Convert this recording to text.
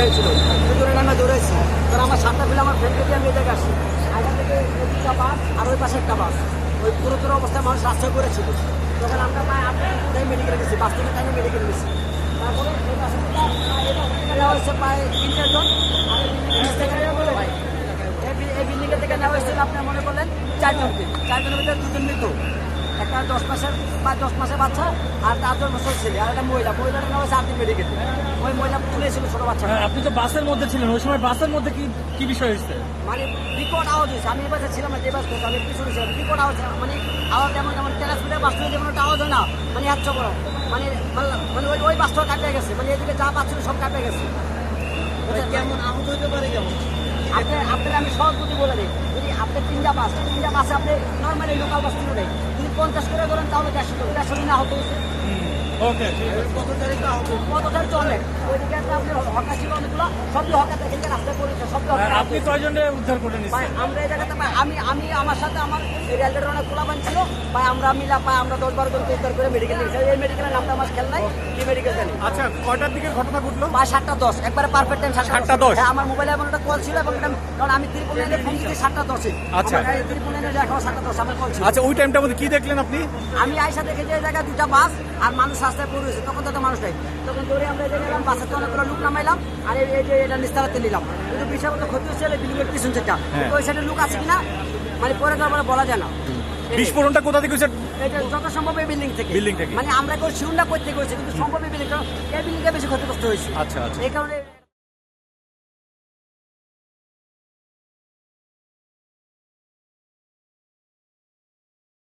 Friend ছিল দৌড়ে নামে দৌড়েছি কারণ আমার সাতটা ফেলে আমার ফ্রেন্ডকে দিয়ে আমি এই জায়গায় এখান থেকে দুটা বাস আর ওই পাশে একটা বাস। ওই পুরোপুরো অবস্থায় মানুষ আশ্রয় করেছিল। তখন আমরা প্রায় আট তাই মেডিকেলে গেছি বাস থেকে তাই মেডিকেলে গেছি তারপরে এই প্রায় তিনটে জন। আর এই বিল্ডিং থেকে নেওয়া হয়েছিল আপনি মনে করলেন চারজনকে চারজনের ভিতরে দুজন মৃত। একটা দশ মাসের বা দশ মাসের বাচ্চা আর তার দশ বছর ছেলে, আর একটা মহিলা। মহিলাটা নেওয়া হয়েছে আর্থিক মেডিকেল ওই মহিলা তুলেছিল ছোট বাচ্চা। হ্যাঁ, আপনি তো বাসের মধ্যে ছিলেন ওই সময় বাসের মধ্যে কি কি বিষয় হয়েছে? মানে বিকট আওয়াজ হয়েছে। আমি এবার ছিলাম না যে বাস করতে আমি পিছনে ছিলাম। বিকট আওয়াজ মানে আওয়াজ যেমন যেমন টেরাসপিটের বাস যেমন একটা আওয়াজ হয় না মানে এত বড়। মানে মানে- মানে ওই ওই বাসটা কাটে গেছে। মানে এদিকে যা পাচ্ছিল সব কাটে গেছে। কেমন আহত হতে পারে কেমন? আপনি আপনার আমি সহজ যদি বলে দিই। যদি আপনি তিনটা বাস তিনটা বাসে আপনি নর্মালি লোকাল বাস কিনে নেই যদি পঞ্চাশ করে ধরেন তাহলে দেড়শো দেড়শো দিন আহত হয়েছে। ওকে কত তারিখ আহত কত তারিখ তো ওইদিকে আপনি হকা ছিল অনেকগুলো সবই হকা থেকে রাস্তায় পড়েছে সবই হকা আপনি কয়জনে উদ্ধার করে ভাই নিচ্ছেন আমরা এই জায়গাতে আমি আমি আমার সাথে আমার রেলের অনেক পোলাপান ছিল। ভাই আমরা মিলা পাই আমরা দশ বারো জন উদ্ধার করে মেডিকেল নিয়েছি এই মেডিকেলের নামটা আমার খেল নাই কি মেডিকেল জানি। আচ্ছা কয়টার দিকে ঘটনা ঘটলো? সাতটা দশ। একবারে পারফেক্ট টাইম সাতটা দশ? হ্যাঁ আমার মোবাইলে একটা কল ছিল এবং কারণ আমি ত্রিপুল লাইনে ফোন দিচ্ছি সাতটা দশে। আচ্ছা। লাইনে সাতটা দশ আমার কল ছিল। আচ্ছা ওই টাইমটার মধ্যে কি দেখলেন আপনি? আমি আইসা দেখে যে এই জায়গায় দুটা বাস আর মানুষ রাস্তায় পড়ে রয়েছে তখন তো মানুষ নেই। তখন দৌড়ে আমরা জায়গায় এলাম বাসে তো অনেকগুলো লুক নামাইলাম আর এই যে এটা নিস্তারাতে নিলাম। কিন্তু বিষয় মতো ক্ষতি হচ্ছে বিল্ডিং এর পিছন থেকে হ্যাঁ। ওই সাইডে লুক আছে কিনা মানে পরে তো আমরা বলা যায় না। বিস্ফোরণটা কোথা থেকে হয়েছে? এটা যত সম্ভব এই বিল্ডিং থেকে। বিল্ডিং থেকে। মানে আমরা কেউ শিউন্ডা করতে গেছি কিন্তু সম্ভব এই বিল্ডিং এই বিল্ডিংটা বেশি ক্ষতিগ্রস্ত হয়েছে। আচ্ছা আচ্ছা। এই কারণে